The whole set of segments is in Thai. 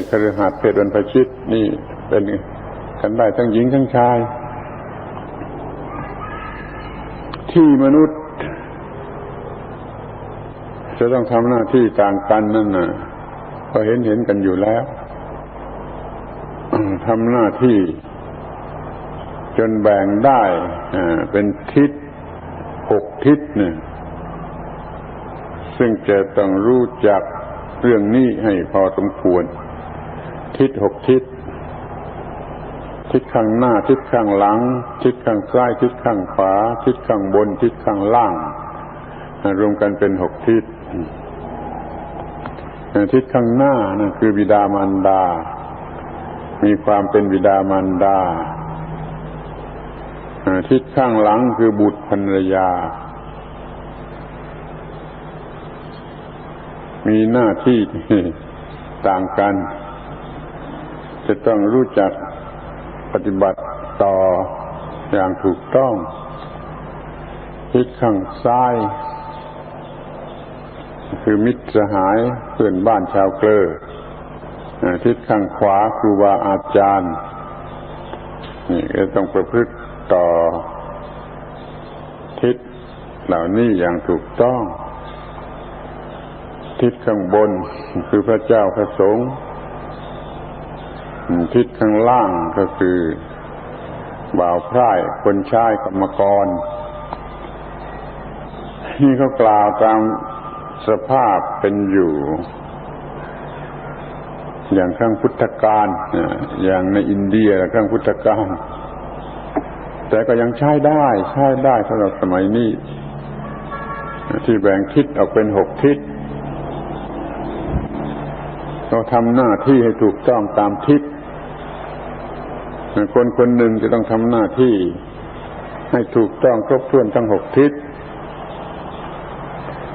ศคฤหัสถ์เพศบรรพชิต นี่เป็นกันได้ทั้งหญิงทั้งชาย ที่มนุษย์ จะต้องทำหน้าที่ต่างกันนั่นน่ะ ก็เห็นเห็นกันอยู่แล้วทำหน้าที่ จนแบ่งได้เป็นทิศหกทิศเนี่ยซึ่งจะต้องรู้จักเรื่องนี้ให้พอสมควร ทิศหกทิศ ทิศข้างหน้า ทิศข้างหลัง ทิศข้างซ้าย ทิศข้างขวา ทิศข้างบน ทิศข้างล่าง รวมกันเป็นหกทิศ ทิศข้างหน้านั่นคือบิดามารดา มีความเป็นบิดามารดา ทิศข้างหลังคือบุตรภรรยามีหน้าที่ต่างกัน จะต้องรู้จักปฏิบัติต่ออย่างถูกต้องทิศข้างซ้าย คือมิตรสหายเพื่อนบ้านชาวเกลอทิศข้างขวาครูบาอาจารย์นี่ก็ต้องประพฤติต่อทิศเหล่านี้อย่างถูกต้อง ทิศข้างบนคือพระเจ้าพระสงฆ์ ทิศข้างล่างก็คือบ่าวพร่ายคนชายกรรมกร นี่เขากล่าวตามสภาพเป็นอยู่ อย่างข้างพุทธกาลอย่างในอินเดียข้างพุทธกาลแต่ก็ยังใช้ได้ใช้ได้สำหรับสมัยนี้ ที่แบ่งทิศออกเป็นหกทิศเราทำหน้าที่ให้ถูกต้องตามทิศ คนคนหนึ่งจะต้องทำหน้าที่ ให้ถูกต้องครบถ้วนทั้งหกทิศ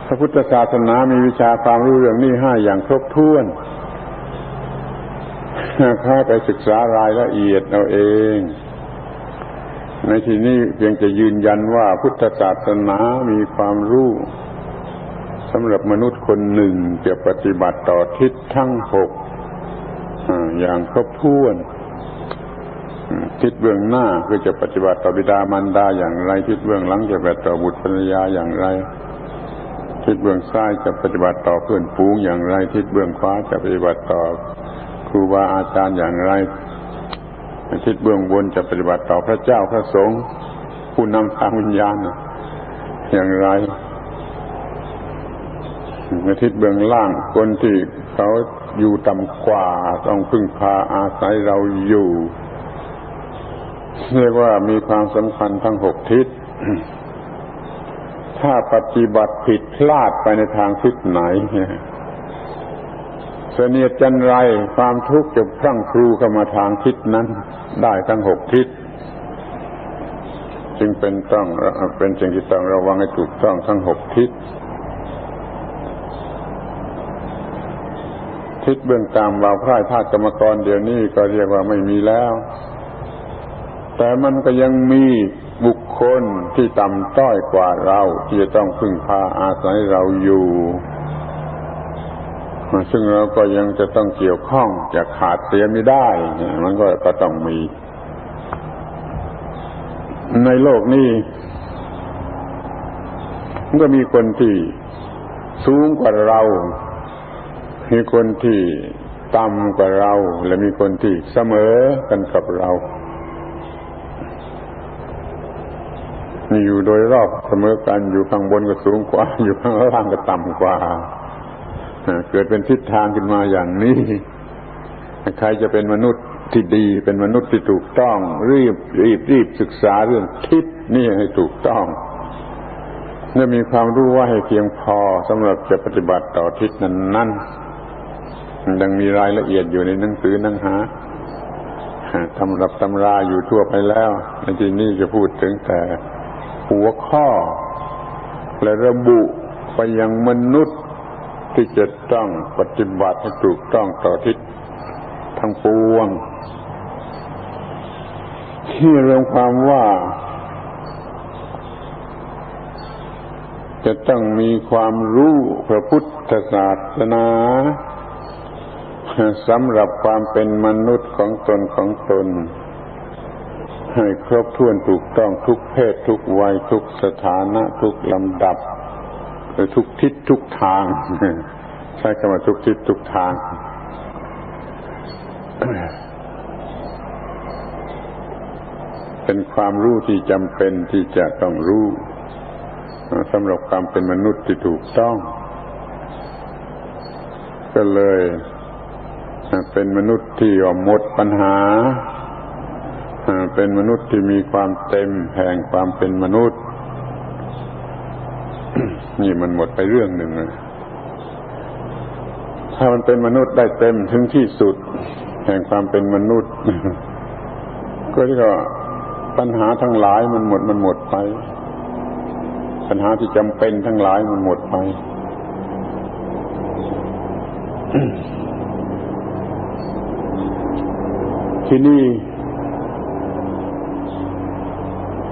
พระพุทธศาสนามีวิชาความรู้เรื่องนี้ห้าอย่างครบถ้วนข้าไปศึกษารายละเอียดเอาเอง ในที่นี้เพียงจะยืนยันว่าพุทธศาสนามีความรู้สำหรับมนุษย์คนหนึ่งจะปฏิบัติต่อทิศทั้งหกอย่างครบถ้วน ทิศเบื้องหน้าคือจะปฏิบัติต่อบิดามารดาอย่างไรทิศเบื้องหลังจะปฏิบัติต่อบุตรภรรยาอย่างไรทิศเบื้องซ้ายจะปฏิบัติต่อเพื่อนฝูงอย่างไรทิศเบื้องขวาจะปฏิบัติต่อครูบาอาจารย์อย่างไรทิศเบื้องบนจะปฏิบัติต่อพระเจ้าพระสงฆ์ผู้นำทางวิญญาณอย่างไรในทิศเบื้องล่างคนที่เขาอยู่ต่ำกว่าต้องพึ่งพาอาศัยเราอยู่ เรียกว่ามีความสำคัญทั้งหกทิศ ถ้าปฏิบัติผิดพลาดไปในทางทิศไหนเสนียจันไรความทุกข์จะพรั่งครูเข้ามาทางทิศนั้น ได้ทั้งหกทิศ จึงเป็นต้องเป็นสิ่งที่ต้องระวังให้ถูกต้องทั้งหกทิศ ทิศเบื้องต่ำบาวพร่ายทาสกรรมกรเดี๋ยวนี้ก็เรียกว่าไม่มีแล้ว แต่มันก็ยังมีบุคคลที่ต่ำต้อยกว่าเรา ที่จะต้องพึ่งพาอาศัยเราอยู่ซึ่งเราก็ยังจะต้องเกี่ยวข้องจะขาดเสียไม่ได้ มันก็ก็ต้องมี ในโลกนี้มันก็มีคนที่สูงกว่าเรา มีคนที่ต่ำกว่าเรา และมีคนที่เสมอกันกับเรา มีอยู่โดยรอบเสมอกันอยู่ข้างบนก็สูงกว่า อยู่ข้างล่างก็ต่ำกว่าเกิดเป็นทิศทางขึ้นมาอย่างนี้ใครจะเป็นมนุษย์ที่ดีเป็นมนุษย์ที่ถูกต้อง รีบรีบรีบศึกษาเรื่องทิศนี่ให้ถูกต้องเมื่อมีความรู้ว่าให้เพียงพอสำหรับจะปฏิบัติต่อทิศนั้นนั้นดังมีรายละเอียดอยู่ในหนังสือนังหาทำรับตำราอยู่ทั่วไปแล้วในที่นี้จะพูดถึงแต่ หัวข้อ และระบุไปยังมนุษย์ที่จะต้องปฏิบัติให้ถูกต้องต่อทิศทั้งปวง ที่รวมความว่า จะต้องมีความรู้พระพุทธศาสนาสำหรับความเป็นมนุษย์ของตนของตน ให้ครบถ้วนถูกต้องทุกเพศทุกวัยทุกสถานะ ทุกลำดับทุกทิศทุกทาง ใช้คำว่าทุกทิศทุกทางเป็นความรู้ที่จำเป็นที่จะต้องรู้สำหรับความเป็นมนุษย์ที่ถูกต้อง ก็เลย เป็นมนุษย์ที่หมดปัญหา เป็นมนุษย์ที่มีความเต็มแห่งความเป็นมนุษย์ นี่มันหมดไปเรื่องหนึ่งเลยถ้ามันเป็นมนุษย์ได้เต็มถึงที่สุด แห่งความเป็นมนุษย์ ก็เรียกว่าปัญหาทั้งหลายมันหมดมันหมดไป ปัญหาที่จำเป็นทั้งหลายมันหมดไปที่นี่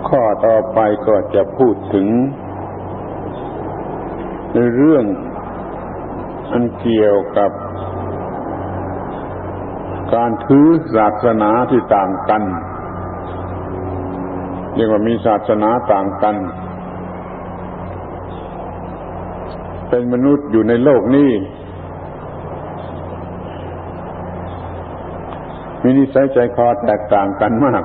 ข้อต่อไปก็จะพูดถึงในเรื่องอันเกี่ยวกับ การถือศาสนาที่ต่างกันเรียกว่ามีศาสนาต่างกัน เป็นมนุษย์อยู่ในโลกนี้มีนิสัยใจคอแตกต่างกันมาก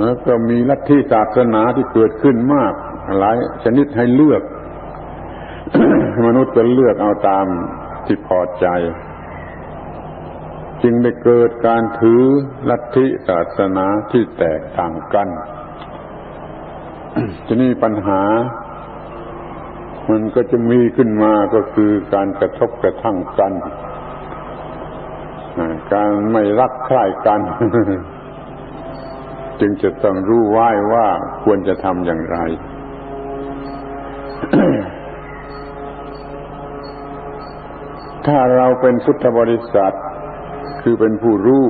แล้วก็มีลัทธิศาสนาที่เกิดขึ้นมาก หลายชนิดให้เลือก มนุษย์ก็เลือกเอาตามที่พอใจ จึงได้เกิดการถือลัทธิศาสนาที่แตกต่างกันจะนี่ปัญหา มันก็จะมีขึ้นมาก็คือการกระทบกระทั่งกัน การไม่รักใคร่กัน จึงจะต้องรู้ไว้ว่าควรจะทำอย่างไร ถ้าเราเป็นพุทธบริษัท คือเป็นผู้รู้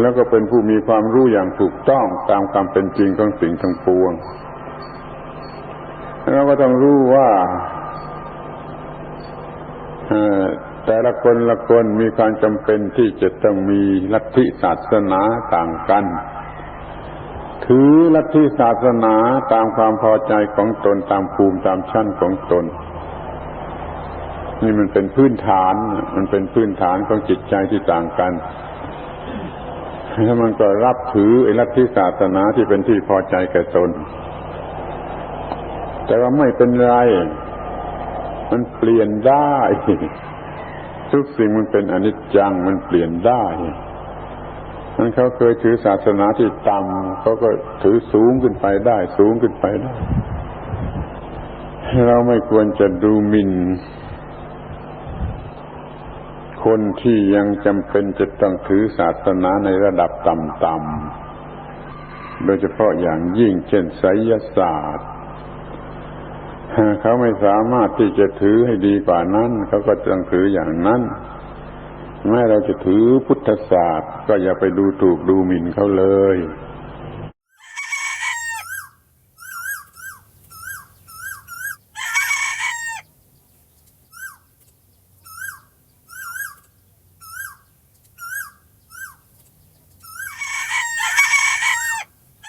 แล้วก็เป็นผู้มีความรู้อย่างถูกต้องตามความเป็นจริงของสิ่งทั้งปวงเราก็ต้องรู้ว่าแต่ ละคนละคนมีความจำเป็นที่จะต้องมีลัทธิศาสนาต่างกัน ถือลัทธิศาสนาตามความพอใจของตนตามภูมิตามชั้นของตน นี่มันเป็นพื้นฐาน มันเป็นพื้นฐานของจิตใจที่ต่างกันแล้วมันก็รับถือไอ้ลัทธิศาสนาที่เป็นที่พอใจแก่ตน แต่ว่าไม่เป็นไร มันเปลี่ยนได้ ทุกสิ่งมันเป็นอนิจจังมันเปลี่ยนได้มันเขาเคยถือศาสนาที่ต่ำเขาก็ถือสูงขึ้นไปได้ สูงขึ้นไปได้ เราไม่ควรจะดูหมิ่นคนที่ยังจำเป็นจะต้องถือศาสนาในระดับต่ำๆโดยเฉพาะอย่างยิ่งเช่นไสยศาสตร์ เขาไม่สามารถที่จะถือให้ดีกว่านั้น เขาก็ต้องถืออย่างนั้นแม้เราจะถือพุทธศาสตร์ ก็อย่าไปดูถูกดูหมิ่นเขาเลย